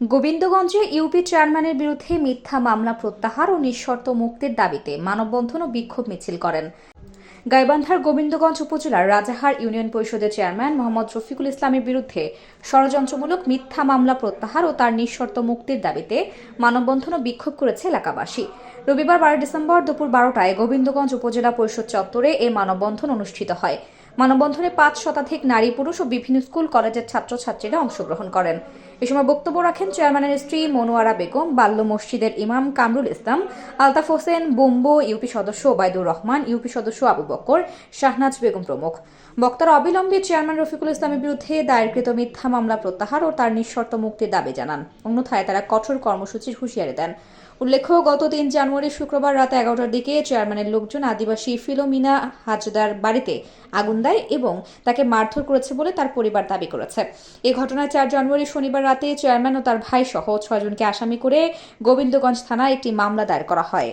গোবিন্দগঞ্জে UP চেয়ারম্যানের বিরুদ্ধে মিথ্যা মামলা প্রত্যাহার ও নিঃশর্ত মুক্তির দাবিতে মানববন্ধন ও বিক্ষোভ মিছিল করেন। গাইবান্ধার গোবিন্দগঞ্জ উপজেলার রাজাহার ইউনিয়ন পরিষদের চেয়ারম্যান মোহাম্মদ রফিকুল ইসলামের বিরুদ্ধে ষড়যন্ত্রমূলক মিথ্যা মামলা প্রত্যাহার ও তার নিঃশর্ত মুক্তির দাবিতে মানববন্ধন ও বিক্ষোভ করেছে এলাকাবাসী। রবিবার বারো ডিসেম্বর দুপুর বারোটায় গোবিন্দগঞ্জ উপজেলা পরিষদ চত্বরে এই মানববন্ধন অনুষ্ঠিত হয়। মানববন্ধনে পাঁচ শতাধিক নারী, পুরুষ ও বিভিন্ন স্কুল, কলেজের ছাত্রছাত্রীরা অংশগ্রহণ করেন। এ সময় বক্তব্য রাখেন চেয়ারম্যানের স্ত্রী মনোয়ারা বেগম, বাল্য মসজিদের ইমাম কামরুল ইসলাম, আলতাফ হোসেন বোম্বো, ইউপি সদস্য ওবায়দুর রহমান, ইউপি সদস্য আবু বক্কর, শাহনাজ বেগম প্রমুখ। বক্তারা অবিলম্বে চেয়ারম্যান রফিকুল ইসলামের বিরুদ্ধে দায়েরকৃত মিথ্যা মামলা প্রত্যাহার ও তার নিঃশর্ত মুক্তির দাবি জানান। অন্যথায় তারা কঠোর কর্মসূচির হুঁশিয়ারি দেন। উল্লেখ্য, গত তিন জানুয়ারি শুক্রবার রাত এগারোটার দিকে চেয়ারম্যানের লোকজন আদিবাসী ফিলোমিনা হাজদার বাড়িতে আগুন দেয় এবং তাকে মারধর করেছে বলে তার পরিবার দাবি করেছে। এ ঘটনায় চার জানুয়ারি শনিবার রাতে চেয়ারম্যান ও তার ভাই সহ ছয়জনকে আসামি করে গোবিন্দগঞ্জ থানায় একটি মামলা দায়ের করা হয়।